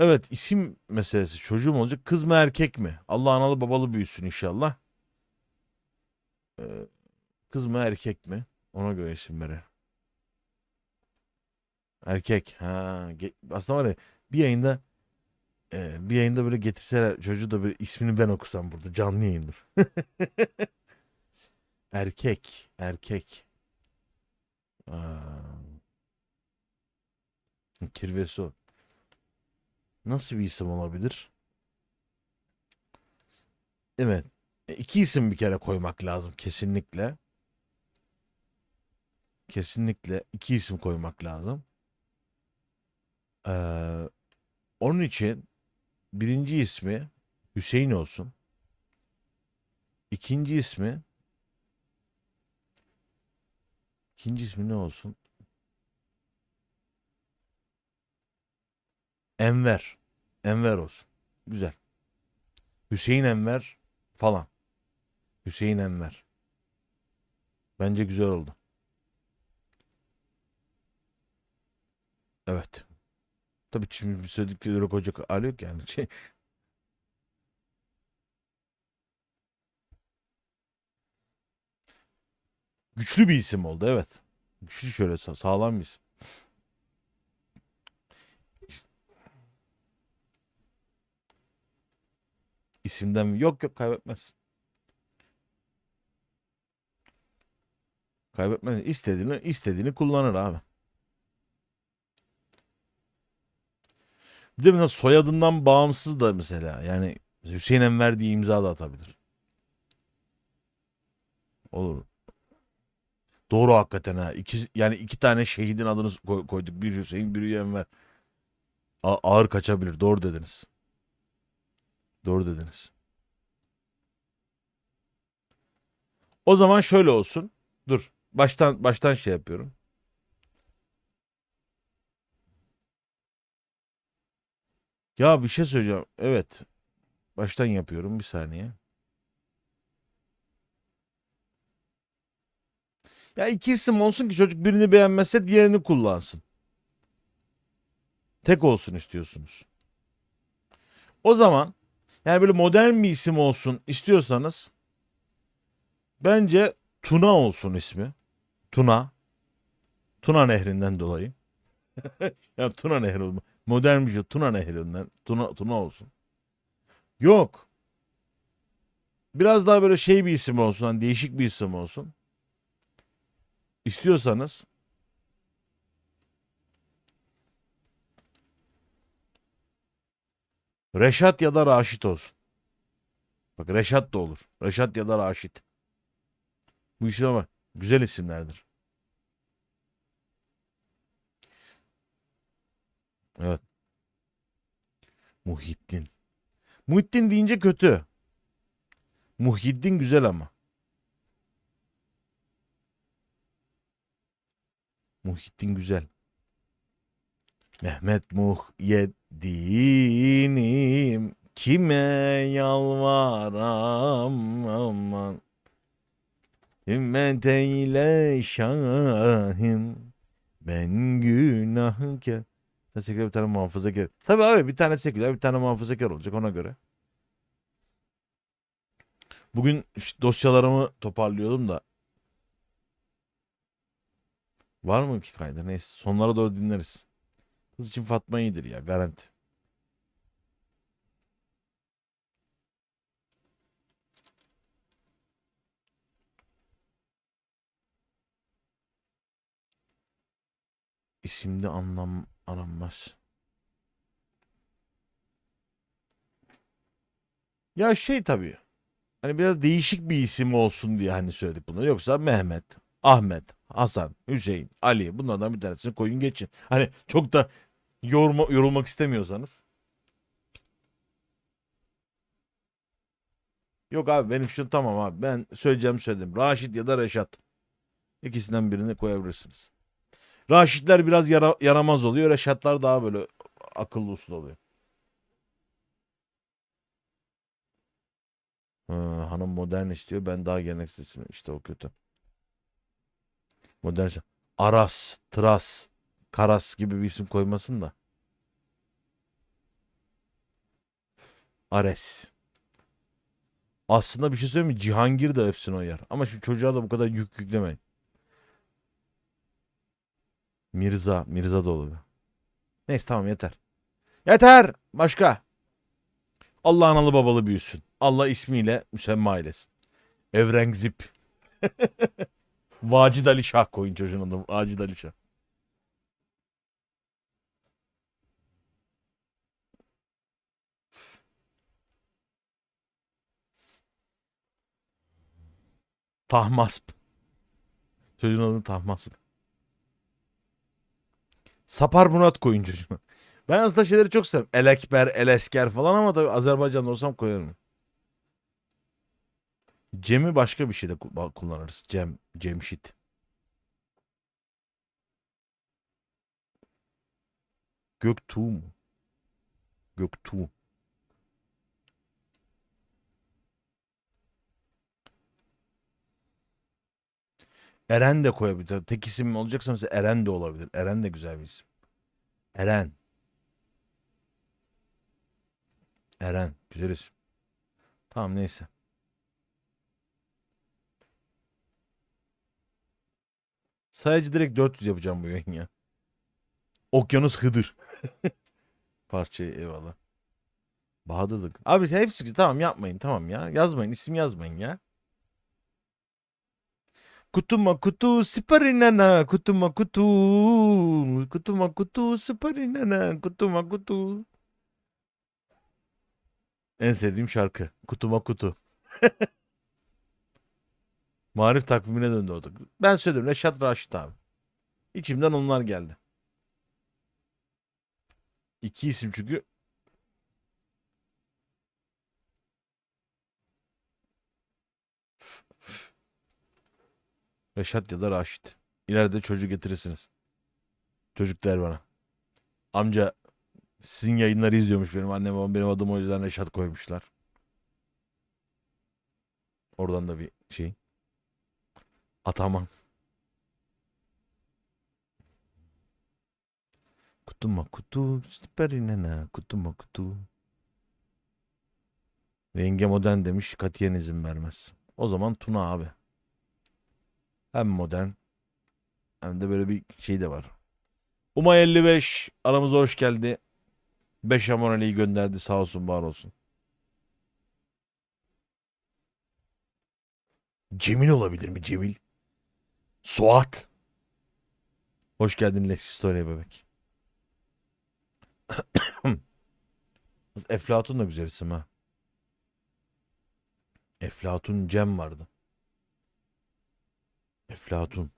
Evet isim meselesi. Çocuğum olacak. Kız mı erkek mi? Allah analı babalı büyüsün inşallah. Ee, kız mı erkek mi? Ona göre isim verir. Erkek. Ha, aslında var ya bir yayında e, bir yayında böyle getirseler çocuğu da böyle ismini ben okusam burada canlı yayındır. Erkek. Erkek. Aa. Kirveso. Nasıl bir isim olabilir? Evet. İki isim bir kere koymak lazım kesinlikle. Kesinlikle iki isim koymak lazım. Ee, onun için birinci ismi Hüseyin olsun. İkinci ismi ikinci ismi ne olsun? Enver. Enver olsun. Güzel. Hüseyin Enver falan. Hüseyin Enver. Bence güzel oldu. Evet. Tabii şimdi söyledikleri öyle koca hali yok yani. Şey, güçlü bir isim oldu evet. Güçlü şöyle sa- sağlam bir isim. İsimden mi? Yok yok kaybetmez. Kaybetmez. İstediğini istediğini kullanır abi. Bir de mesela soyadından bağımsız da mesela yani Hüseyin Enver diye imza da atabilir. Olur. Doğru hakikaten ha. İki, yani iki tane şehidin adını koy- koyduk. Bir Hüseyin, bir Enver. A- ağır kaçabilir. Doğru dediniz. Doğru dediniz. O zaman şöyle olsun. Dur. Baştan baştan şey yapıyorum. Ya bir şey söyleyeceğim. Evet. Baştan yapıyorum bir saniye. Ya iki isim olsun ki çocuk birini beğenmezse diğerini kullansın. Tek olsun istiyorsunuz. O zaman yani böyle modern bir isim olsun istiyorsanız bence Tuna olsun ismi. Tuna. Tuna Nehri'nden dolayı. ya Tuna Nehri. Modern bir şey. Tuna Nehri'nden. Tuna, Tuna olsun. Yok. Biraz daha böyle şey bir isim olsun. Hani değişik bir isim olsun. İstiyorsanız Reşat ya da Raşit olsun. Bak Reşat da olur. Reşat ya da Raşit. Bu isim ama güzel isimlerdir. Evet. Muhittin. Muhittin deyince kötü. Muhyiddin güzel ama. Muhittin güzel. Mehmet Muhyiddin'im kime yalvaram aman. Himmet eyle şahım ben günahkar. Seküler bir tane muhafazakar. Tabii abi bir tane seküler bir tane muhafazakar olacak ona göre. Bugün dosyalarımı toparlıyordum da. Var mı ki kaydı? Neyse sonlara doğru dinleriz. Kız için Fatma iyidir ya garanti. İsimde anlam aranmaz. Ya şey tabii. Hani biraz değişik bir isim olsun diye hani söyledik bunu. Yoksa Mehmet, Ahmet, Hasan, Hüseyin, Ali bunlardan bir tanesini koyun geçin. Hani çok da yorma, yorulmak istemiyorsanız. Yok abi benim şu tamam abi ben söyleyeceğimi söyledim. Raşit ya da Reşat. İkisinden birini koyabilirsiniz. Raşitler biraz yara, yaramaz oluyor. Reşatlar daha böyle akıllı uslu oluyor. Ha, hanım modern istiyor. Ben daha geleneksel istiyorum. İşte o kötü. Modern. Aras, Tras, Karas gibi bir isim koymasın da. Ares. Aslında bir şey söyleyeyim mi? Cihangir de hepsine uyar. Ama şu çocuğa da bu kadar yük yüklemeyin. Mirza. Mirza da olur. Neyse tamam yeter. Yeter. Başka. Allah analı babalı büyüsün. Allah ismiyle müsemma eylesin. Evrengzip. Vacid Ali Şah koyun çocuğun adını. Vacid Ali Şah. Tahmasp. Çocuğun adını Tahmasp. Sapar Murat koyun çocuğuna. Ben aslında şeyleri çok severim. Elekber, Elesker falan ama tabii Azerbaycan'da olsam koyarım. Cem'i başka bir şeyde ku- kullanırız. Cem, Cemşit. Göktuğ mu? Göktuğ. Eren de koyabilir. Tek isim olacaksa mesela Eren de olabilir. Eren de güzel bir isim. Eren. Eren. Güzel isim. Tamam neyse. Sadece direkt 400 yapacağım bu yayın ya. Okyanus Hıdır. Parçayı eyvallah. Bahadırlık. Abi hepsi tamam yapmayın tamam ya. Yazmayın isim yazmayın ya. Kutuma kutu siparinana kutuma kutu kutuma kutu siparinana kutuma kutu. En sevdiğim şarkı. Kutuma kutu. Marif takvimine döndü o da. Ben söyledim Reşat Raşit abi. İçimden onlar geldi. İki isim çünkü. Reşat ya da Raşit. İleride çocuk getirirsiniz. Çocuk der bana. Amca sizin yayınları izliyormuş benim annem babam benim adımı o yüzden Reşat koymuşlar. Oradan da bir şey. Ataman. Kutuma kutu, süperinene, kutuma kutu. Renge modern demiş, katiyen izin vermez. O zaman Tuna abi. Hem modern hem de böyle bir şey de var. Umay 55 aramıza hoş geldi. 5 aboneliği gönderdi sağ olsun var olsun. Cemil olabilir mi Cemil? Suat. Hoş geldin Lexi Story'e bebek. Eflatun da güzel isim ha. Eflatun Cem vardı. Eflatun.